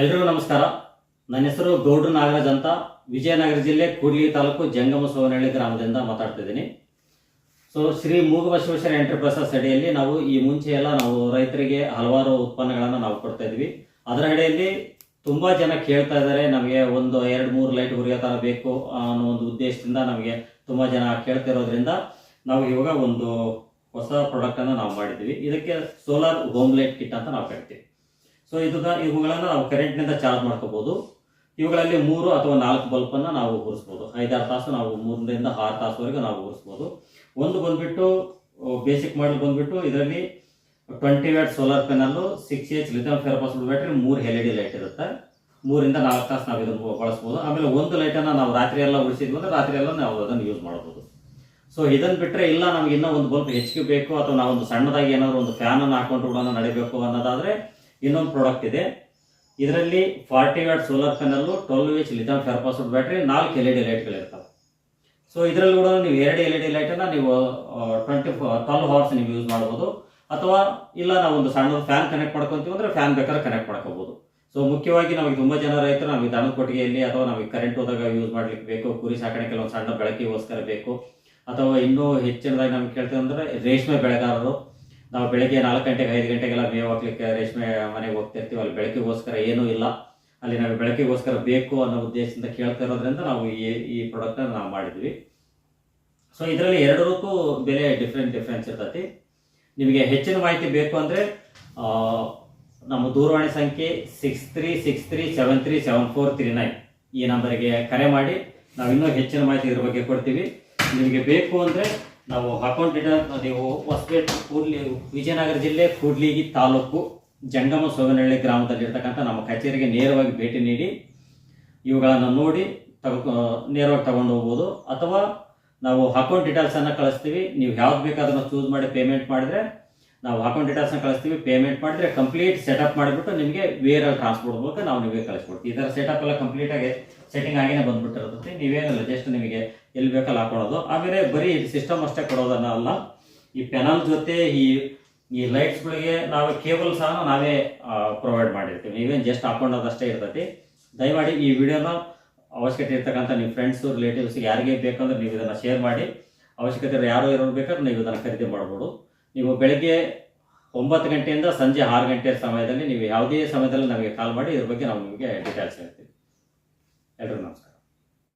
ಎಲ್ರಿಗೂ ನಮಸ್ಕಾರ. ನನ್ನ ಹೆಸರು ಗೌಡ್ರ ನಾಗರಾಜ್ ಅಂತ. ವಿಜಯನಗರ ಜಿಲ್ಲೆ ಕೂಡ್ಲಿ ತಾಲೂಕು ಜಂಗಮ ಸೋನಹಳ್ಳಿ ಗ್ರಾಮದಿಂದ ಮಾತಾಡ್ತಿದ್ದೀನಿ ಸೊ ಶ್ರೀ ಮೂಗಬಸವೇಶ್ವರ ಎಂಟರ್ಪ್ರೈಸಸ್ ಅಡಿಯಲ್ಲಿ ನಾವು ಈ ಮುಂಚೆ ಎಲ್ಲ ನಾವು ರೈತರಿಗೆ ಹಲವಾರು ಉತ್ಪನ್ನಗಳನ್ನು ನಾವು ಕೊಡ್ತಾ ಇದ್ವಿ. ಅದರ ಅಡಿಯಲ್ಲಿ ತುಂಬಾ ಜನ ಕೇಳ್ತಾ ಇದ್ದಾರೆ, ನಮಗೆ ಒಂದು ಎರಡು ಮೂರು ಲೈಟ್ ಉರಿಯೋ ಥರ ಬೇಕು ಅನ್ನೋ ಒಂದು ಉದ್ದೇಶದಿಂದ ನಮಗೆ ತುಂಬಾ ಜನ ಕೇಳ್ತಿರೋದ್ರಿಂದ ನಾವು ಇವಾಗ ಒಂದು ಹೊಸ ಪ್ರಾಡಕ್ಟನ್ನು ನಾವು ಮಾಡಿದ್ವಿ ಇದಕ್ಕೆ ಸೋಲಾರ್ ಹೋಮ್ ಲೈಟ್ ಕಿಟ್ ಅಂತ ನಾವು ಕರಿತೀವಿ ಸೊ ಇದನ್ನ ಇವುಗಳನ್ನು ನಾವು ಕರೆಂಟ್ನಿಂದ ಚಾರ್ಜ್ ಮಾಡ್ಕೋಬಹುದು ಇವುಗಳಲ್ಲಿ ಮೂರು ಅಥವಾ ನಾಲ್ಕು ಬಲ್ಬನ್ನು ನಾವು ಉರಿಸ್ಬೋದು ಐದಾರು ತಾಸು ನಾವು ಮೂರರಿಂದ ಆರು ತಾಸುವರೆಗೂ ನಾವು ಉರಿಸ್ಬೋದು ಒಂದು ಬಂದ್ಬಿಟ್ಟು ಬೇಸಿಕ್ ಮಾಡಲ್ ಬಂದ್ಬಿಟ್ಟು ಇದರಲ್ಲಿ twenty watt solar panel six H lithium ಫೆರಪಾಸಿಬಲ್ battery ಮೂರು ಎಲ್ ಇ ಡಿ ಲೈಟ್ ಇರುತ್ತೆ. ಮೂರಿಂದ ನಾಲ್ಕು ತಾಸು ನಾವು ಇದನ್ನು ಬಳಸ್ಬೋದು. ಆಮೇಲೆ ಒಂದು ಲೈಟನ್ನು ನಾವು ರಾತ್ರಿ ಎಲ್ಲ ಉಳಿಸಿದ್ವಿ ಅಂದ್ರೆ ರಾತ್ರಿ ಎಲ್ಲ ನಾವು ಅದನ್ನು ಯೂಸ್ ಮಾಡ್ಬೋದು. ಸೊ ಇದನ್ನು ಬಿಟ್ಟರೆ ಇಲ್ಲ, ನಮ್ಗೆ ಇನ್ನೂ ಒಂದು ಬಲ್ಬ್ ಹೆಚ್ಚಿಗೆ ಬೇಕು ಅಥವಾ ನಾವೊಂದು ಸಣ್ಣದಾಗಿ ಏನಾದ್ರು ಒಂದು ಫ್ಯಾನನ್ನು ಹಾಕೊಂಡು ಕೂಡ ನಡಿಬೇಕು ಅನ್ನೋದಾದ್ರೆ ಇನ್ನೊಂದು ಪ್ರಾಡಕ್ಟ್ ಇದೆ. ಇದರಲ್ಲಿ forty watt solar panel twelve H lithium ಫೆರಪಾಸಿಬಲ್ battery ನಾಲ್ಕು ಎಲ್ ಇ ಡಿ ಲೈಟ್ಗಳಿರ್ತವೆ ಸೊ ಇದರಲ್ಲಿ ಕೂಡ ನೀವು ಎರಡು ಎಲ್ ಇ ಡಿ ಲೈಟನ್ನು ನೀವು ಟ್ವೆಂಟಿ ಟ್ವೆಲ್ವ್ ಹವರ್ಸ್ ನೀವು ಯೂಸ್ ಮಾಡ್ಬೋದು ಅಥವಾ ಇಲ್ಲ ನಾವು ಒಂದು ಸಣ್ಣ ಫ್ಯಾನ್ ಕನೆಕ್ಟ್ ಮಾಡ್ಕೊತೀವಿ ಅಂದರೆ ಫ್ಯಾನ್ ಬೇಕಾದ್ರೆ ಕನೆಕ್ಟ್ ಮಾಡ್ಕೋಬೋದು. ಸೊ ಮುಖ್ಯವಾಗಿ ನಮಗೆ ತುಂಬ ಜನ ರೈತರು ನಮಗೆ ದನದ ಕೊಟ್ಟಿಗೆಯಲ್ಲಿ ಅಥವಾ ನಮಗೆ ಕರೆಂಟ್ ಹೋದಾಗ ಯೂಸ್ ಮಾಡ್ಲಿಕ್ಕೆ ಬೇಕು, ಕುರಿ ಸಾಕಣೆ ಕೆಲವೊಂದು ಸಣ್ಣ ಬೆಳಕಿಗೋಸ್ಕರ ಬೇಕು. ಅಥವಾ ಇನ್ನೂ ಹೆಚ್ಚಿನದಾಗಿ ನಮ್ಗೆ ಕೇಳ್ತೇವೆ ಅಂದರೆ ರೇಷ್ಮೆ ಬೆಳೆಗಾರರು ನಾವು ಬೆಳಗ್ಗೆ ನಾಲ್ಕು ಗಂಟೆಗೆ, ಐದು ಗಂಟೆಗೆಲ್ಲ ಮೇವು ಹಾಕ್ಲಿಕ್ಕೆ ರೇಷ್ಮೆ ಮನೆಗೆ ಹೋಗ್ತಿರ್ತೀವಿ. ಅಲ್ಲಿ ಬೆಳಕಿಗೋಸ್ಕರ ಏನೂ ಇಲ್ಲ. ಅಲ್ಲಿ ನಾವು ಬೆಳಕಿಗೋಸ್ಕರ ಬೇಕು ಅನ್ನೋ ಉದ್ದೇಶದಿಂದ ಕೇಳ್ತಾ ಇರೋದ್ರಿಂದ ನಾವು ಈ ಈ ಪ್ರಾಡಕ್ಟ್ನ ನಾವು ಮಾಡಿದ್ವಿ. ಸೊ ಇದರಲ್ಲಿ ಎರಡರಕ್ಕೂ ಬೆಲೆ ಡಿಫ್ರೆಂಟ್ ಡಿಫ್ರೆನ್ಸ್ ಇರ್ತತಿ. ನಿಮಗೆ ಹೆಚ್ಚಿನ ಮಾಹಿತಿ ಬೇಕು ಅಂದರೆ ನಮ್ಮ ದೂರವಾಣಿ ಸಂಖ್ಯೆ six three six three seven three seven four three nine ಈ ನಂಬರಿಗೆ ಕರೆ ಮಾಡಿ. ನಾವು ಇನ್ನೂ ಹೆಚ್ಚಿನ ಮಾಹಿತಿ ಇದ್ರ ಬಗ್ಗೆ ಕೊಡ್ತೀವಿ. ನಿಮಗೆ ಬೇಕು ಅಂದರೆ ನಾವು ಡಿಟೇಲ್ಸ್ ನೀವು ಹೊಸಪೇಟೆ, ಕೂಡ್ಲಿ ವಿಜಯನಗರ ಜಿಲ್ಲೆ, ಕೂಡ್ಲಿಗಿ ತಾಲೂಕು, ಜಂಗಮ ಸೋಗನಹಳ್ಳಿ ಗ್ರಾಮದಲ್ಲಿರ್ತಕ್ಕಂಥ ನಮ್ಮ ಕಚೇರಿಗೆ ನೇರವಾಗಿ ಭೇಟಿ ನೀಡಿ ಇವುಗಳನ್ನು ನೋಡಿ ತಗೋ ನೇರವಾಗಿ ತಗೊಂಡು ಹೋಗ್ಬೋದು. ಅಥವಾ ನಾವು ಅಕೌಂಟ್ ಡೀಟೇಲ್ಸನ್ನು ಕಳಿಸ್ತೀವಿ. ನೀವು ಯಾವ್ದು ಬೇಕಾದ್ರೂ ಚೂಸ್ ಮಾಡಿ ಪೇಮೆಂಟ್ ಮಾಡಿದ್ರೆ, ನಾವು ಅಕೌಂಟ್ ಡೀಟೇಲ್ಸ್ನ ಕಳಿಸ್ತೀವಿ. ಪೇಮೆಂಟ್ ಮಾಡಿದ್ರೆ ಕಂಪ್ಲೀಟ್ ಸೆಟಪ್ ಮಾಡಿಬಿಟ್ಟು ನಿಮಗೆ ವೇರಲ್ಲಿ ಟ್ರಾನ್ಸ್ಪೋರ್ಟ್ ಮೂಲಕ ನಾವು ನಿಮಗೆ ಕಳಿಸ್ಕೊಡ್ತೀವಿ. ಇದರ ಸೆಟಪ್ ಎಲ್ಲ ಕಂಪ್ಲೀಟ್ ಆಗಿ ಸೆಟ್ಟಿಂಗ್ ಆಗಿನೇ ಬಂದ್ಬಿಟ್ಟಿರುತ್ತೆ ನೀವೇನಿಲ್ಲ ಜಸ್ಟ್ ನಿಮಗೆ ಎಲ್ಲಿ ಬೇಕಲ್ಲಿ ಹಾಕೊಳ್ಳೋದು. ಆಮೇಲೆ ಬರೀ ಸಿಸ್ಟಮ್ ಅಷ್ಟೇ ಕೊಡೋದನ್ನ ಅಲ್ಲ. ಈ ಪೆನಲ್ ಜೊತೆ ಈ ಈ ಲೈಟ್ಸ್ಗಳಿಗೆ ನಾವು ಕೇಬಲ್ ಸಹ ನಾವೇ ಪ್ರೊವೈಡ್ ಮಾಡಿರ್ತೀವಿ. ನೀವೇನು ಜಸ್ಟ್ ಹಾಕೊಂಡೋದಷ್ಟೇ ಇರ್ತೈತಿ. ದಯಮಾಡಿ ಈ ವಿಡಿಯೋನ ಅವಶ್ಯಕತೆ ಇರ್ತಕ್ಕಂಥ ನಿಮ್ಮ ಫ್ರೆಂಡ್ಸು ರಿಲೇಟಿವ್ಸ್ ಯಾರಿಗೆ ಬೇಕಂದ್ರೆ ನೀವು ಇದನ್ನು ಶೇರ್ ಮಾಡಿ. ಅವಶ್ಯಕತೆ ಯಾರು ಇರೋರು ಬೇಕಾದ್ರೆ ನೀವು ಇದನ್ನು ಖರೀದಿ ಮಾಡ್ಬೋದು. ನೀವು ಬೆಳಗ್ಗೆ ಒಂಬತ್ತು ಗಂಟೆಯಿಂದ ಸಂಜೆ ಆರು ಗಂಟೆಯ ಸಮಯದಲ್ಲಿ ನೀವು ಯಾವುದೇ ಸಮಯದಲ್ಲಿ ನಮಗೆ ಕಾಲ್ ಮಾಡಿ, ಇದ್ರ ಬಗ್ಗೆ ನಾವು ನಿಮಗೆ ಡೀಟೇಲ್ಸ್ ಹೇಳ್ತೀವಿ. एल्डर नमस्कार